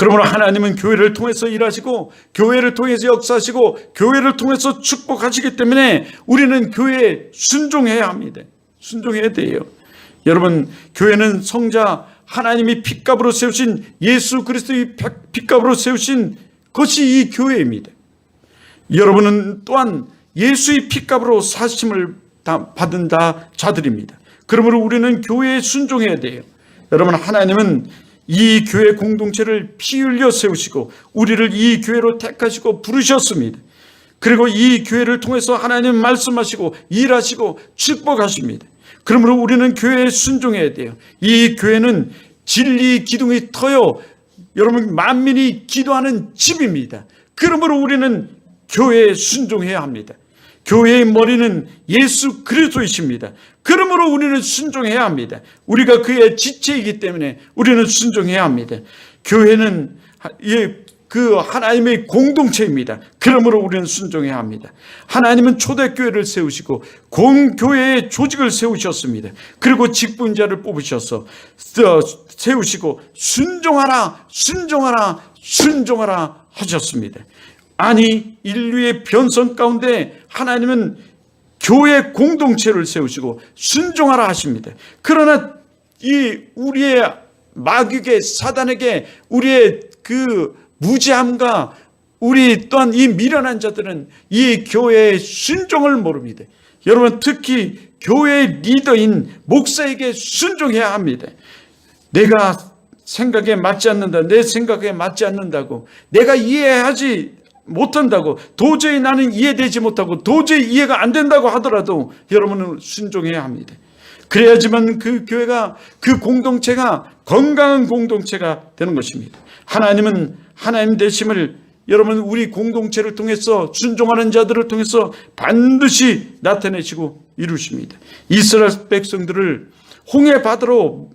그러므로 하나님은 교회를 통해서 일하시고 교회를 통해서 역사하시고 교회를 통해서 축복하시기 때문에 우리는 교회에 순종해야 합니다. 순종해야 돼요. 여러분 교회는 성자 하나님이 핏값으로 세우신 예수 그리스도의 핏값으로 세우신 것이 이 교회입니다. 여러분은 또한 예수의 핏값으로 사심을 다 받은 다 자들입니다. 그러므로 우리는 교회에 순종해야 돼요. 여러분 하나님은 이 교회 공동체를 피 흘려 세우시고 우리를 이 교회로 택하시고 부르셨습니다. 그리고 이 교회를 통해서 하나님 말씀하시고 일하시고 축복하십니다. 그러므로 우리는 교회에 순종해야 돼요. 이 교회는 진리 기둥이 터요. 여러분 만민이 기도하는 집입니다. 그러므로 우리는 교회에 순종해야 합니다. 교회의 머리는 예수 그리스도이십니다. 그러므로 우리는 순종해야 합니다. 우리가 그의 지체이기 때문에 우리는 순종해야 합니다. 교회는 그 하나님의 공동체입니다. 그러므로 우리는 순종해야 합니다. 하나님은 초대교회를 세우시고 공교회의 조직을 세우셨습니다. 그리고 직분자를 뽑으셔서 세우시고 순종하라, 순종하라, 순종하라 하셨습니다. 아니 인류의 변성 가운데 하나님은 교회 공동체를 세우시고 순종하라 하십니다. 그러나 이 우리의 마귀에게 사단에게 우리의 그 무지함과 우리 또한 이 미련한 자들은 이 교회의 순종을 모릅니다. 여러분 특히 교회 리더인 목사에게 순종해야 합니다. 내가 생각에 맞지 않는다. 내 생각에 맞지 않는다고. 내가 이해하지 못한다고 도저히 나는 이해되지 못하고 도저히 이해가 안 된다고 하더라도 여러분은 순종해야 합니다. 그래야지만 그 교회가 그 공동체가 건강한 공동체가 되는 것입니다. 하나님은 하나님 되심을 여러분 우리 공동체를 통해서 순종하는 자들을 통해서 반드시 나타내시고 이루십니다. 이스라엘 백성들을 홍해 바다로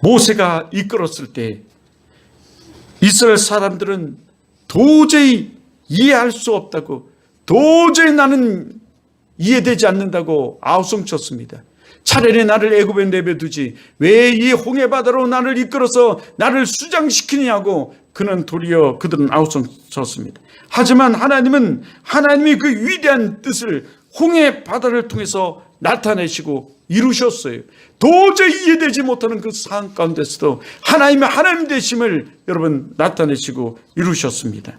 모세가 이끌었을 때 이스라엘 사람들은 도저히 이해할 수 없다고 도저히 나는 이해되지 않는다고 아우성 쳤습니다. 차라리 나를 애굽에 내버두지 왜 이 홍해 바다로 나를 이끌어서 나를 수장시키냐고 그는 도리어 그들은 아우성 쳤습니다. 하지만 하나님은 하나님이 그 위대한 뜻을 홍해 바다를 통해서 나타내시고 이루셨어요. 도저히 이해되지 못하는 그 상황 가운데서도 하나님의 하나님 되심을 여러분 나타내시고 이루셨습니다.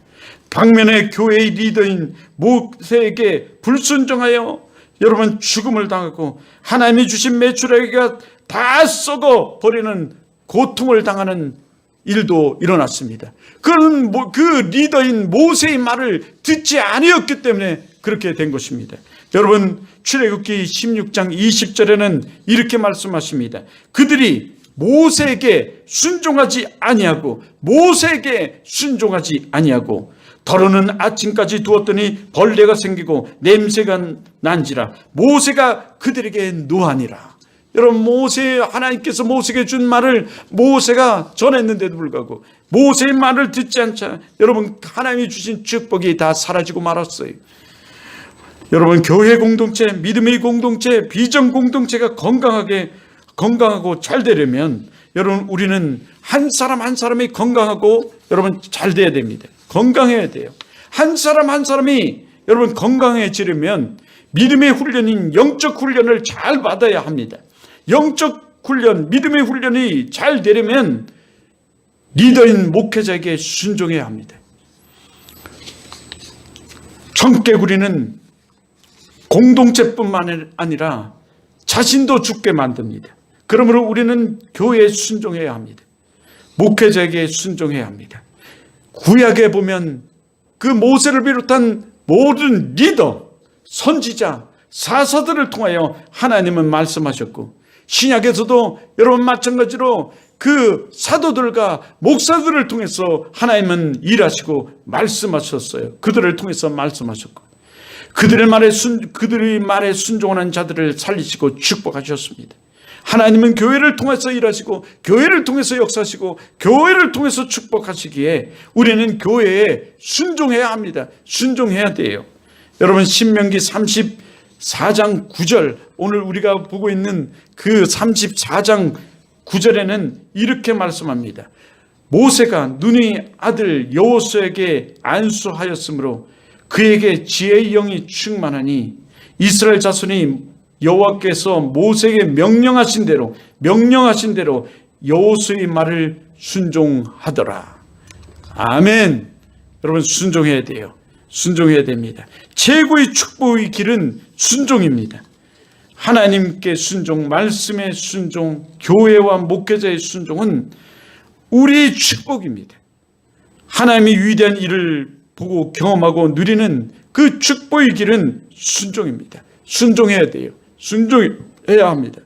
방면의 교회의 리더인 모세에게 불순종하여 여러분 죽음을 당하고 하나님이 주신 메추라기가 다 썩어 버리는 고통을 당하는 일도 일어났습니다. 그는 그 리더인 모세의 말을 듣지 아니었기 때문에 그렇게 된 것입니다. 여러분 출애굽기 16장 20절에는 이렇게 말씀하십니다. 그들이 모세에게 순종하지 아니하고 모세에게 순종하지 아니하고 더러는 아침까지 두었더니 벌레가 생기고 냄새가 난지라 모세가 그들에게 노하니라. 여러분 모세 하나님께서 모세에게 준 말을 모세가 전했는데도 불구하고 모세의 말을 듣지 않자 여러분 하나님이 주신 축복이 다 사라지고 말았어요. 여러분 교회 공동체, 믿음의 공동체, 비전 공동체가 건강하게 건강하고 잘 되려면 여러분 우리는 한 사람 한 사람이 건강하고 여러분 잘 돼야 됩니다. 건강해야 돼요. 한 사람 한 사람이 여러분 건강해지려면 믿음의 훈련인 영적 훈련을 잘 받아야 합니다. 영적 훈련, 믿음의 훈련이 잘 되려면 리더인 목회자에게 순종해야 합니다. 청개구리는 공동체뿐만 아니라 자신도 죽게 만듭니다. 그러므로 우리는 교회에 순종해야 합니다. 목회자에게 순종해야 합니다. 구약에 보면 그 모세를 비롯한 모든 리더, 선지자, 사사들을 통하여 하나님은 말씀하셨고 신약에서도 여러분 마찬가지로 그 사도들과 목사들을 통해서 하나님은 일하시고 말씀하셨어요. 그들을 통해서 말씀하셨고 그들의 말에 순 그들의 말에 순종하는 자들을 살리시고 축복하셨습니다. 하나님은 교회를 통해서 일하시고 교회를 통해서 역사하시고 교회를 통해서 축복하시기에 우리는 교회에 순종해야 합니다. 순종해야 돼요. 여러분 신명기 34장 9절 오늘 우리가 보고 있는 그 34장 9절에는 이렇게 말씀합니다. 모세가 눈의 아들 여호수에게 안수하였으므로 그에게 지혜의 영이 충만하니 이스라엘 자손이 여호와께서 모세에게 명령하신 대로 명령하신 대로 여호수의 말을 순종하더라. 아멘. 여러분 순종해야 돼요. 순종해야 됩니다. 최고의 축복의 길은 순종입니다. 하나님께 순종, 말씀의 순종, 교회와 목회자의 순종은 우리의 축복입니다. 하나님이 위대한 일을 보고 경험하고 누리는 그 축복의 길은 순종입니다. 순종해야 돼요. 순종해야 합니다.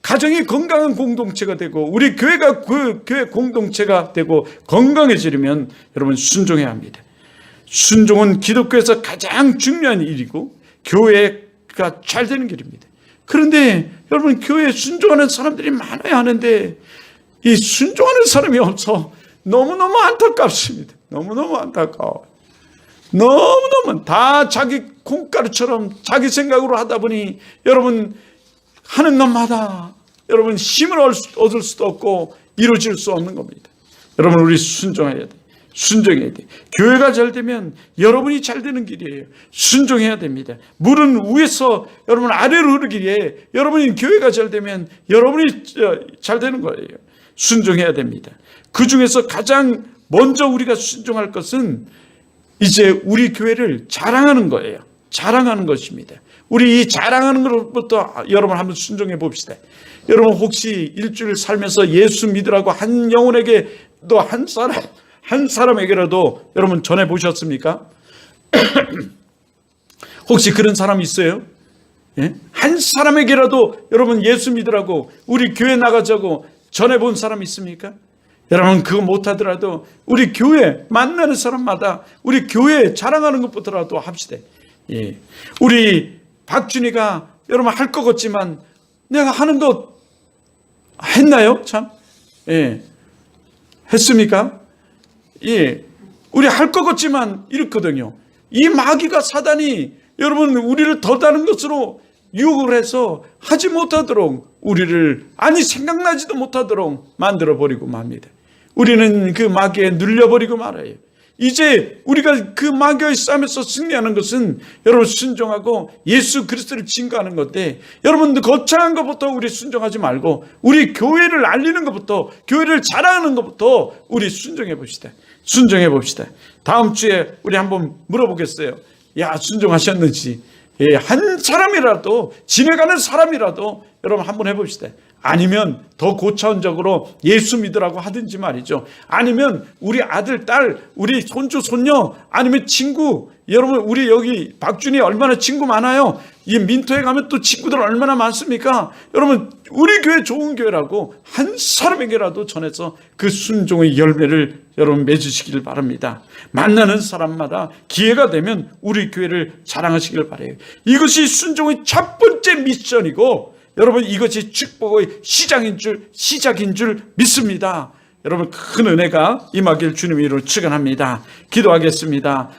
가정이 건강한 공동체가 되고 우리 교회가 그 교회 공동체가 되고 건강해지려면 여러분 순종해야 합니다. 순종은 기독교에서 가장 중요한 일이고 교회가 잘 되는 길입니다. 그런데 여러분 교회에 순종하는 사람들이 많아야 하는데 이 순종하는 사람이 없어 너무너무 안타깝습니다. 너무너무 안타까워. 너무너무 다 자기 콩가루처럼 자기 생각으로 하다 보니 여러분 하는 것마다 여러분 힘을 얻을 수도 없고 이루어질 수 없는 겁니다. 여러분 우리 순종해야 돼. 순종해야 돼. 교회가 잘 되면 여러분이 잘 되는 길이에요. 순종해야 됩니다. 물은 위에서 여러분 아래로 흐르기에 여러분이 교회가 잘 되면 여러분이 잘 되는 거예요. 순종해야 됩니다. 그 중에서 가장 먼저 우리가 순종할 것은 이제 우리 교회를 자랑하는 거예요. 자랑하는 것입니다. 우리 이 자랑하는 것부터 여러분 한번 순종해 봅시다. 여러분 혹시 일주일 살면서 예수 믿으라고 한 영혼에게 또 한 사람 한 사람에게라도 여러분 전해 보셨습니까? 혹시 그런 사람 있어요? 예? 한 사람에게라도 여러분 예수 믿으라고 우리 교회 나가자고 전해 본 사람 있습니까? 여러분 그거 못하더라도 우리 교회 만나는 사람마다 우리 교회 자랑하는 것부터라도 합시다. 예. 우리 박준이가 여러분 할 것 같지만 내가 하는 거 했나요? 참. 예. 했습니까? 예. 우리 할 것 같지만 이렇거든요. 이 마귀가 사단이 여러분 우리를 더 다른 것으로 유혹을 해서 하지 못하도록 우리를 아니 생각나지도 못하도록 만들어 버리고 맙니다. 우리는 그 마귀에 눌려 버리고 말아요. 이제 우리가 그 마귀의 싸움에서 승리하는 것은 여러분 순종하고 예수 그리스도를 증거하는 건데 여러분들 거창한 것부터 우리 순종하지 말고 우리 교회를 알리는 것부터 교회를 자랑하는 것부터 우리 순종해 봅시다. 순종해 봅시다. 다음 주에 우리 한번 물어보겠어요. 야 순종하셨는지 예, 한 사람이라도 지내가는 사람이라도 여러분 한번 해봅시다. 아니면 더 고차원적으로 예수 믿으라고 하든지 말이죠. 아니면 우리 아들, 딸, 우리 손주, 손녀, 아니면 친구, 여러분 우리 여기 박준이 얼마나 친구 많아요. 이 민토에 가면 또 친구들 얼마나 많습니까? 여러분 우리 교회 좋은 교회라고 한 사람에게라도 전해서 그 순종의 열매를 여러분 맺으시길 바랍니다. 만나는 사람마다 기회가 되면 우리 교회를 자랑하시길 바래요. 이것이 순종의 첫 번째 미션이고 여러분 이것이 축복의 시작인 줄 시작인 줄 믿습니다. 여러분 큰 은혜가 임하길 주님 이로 축원합니다. 기도하겠습니다.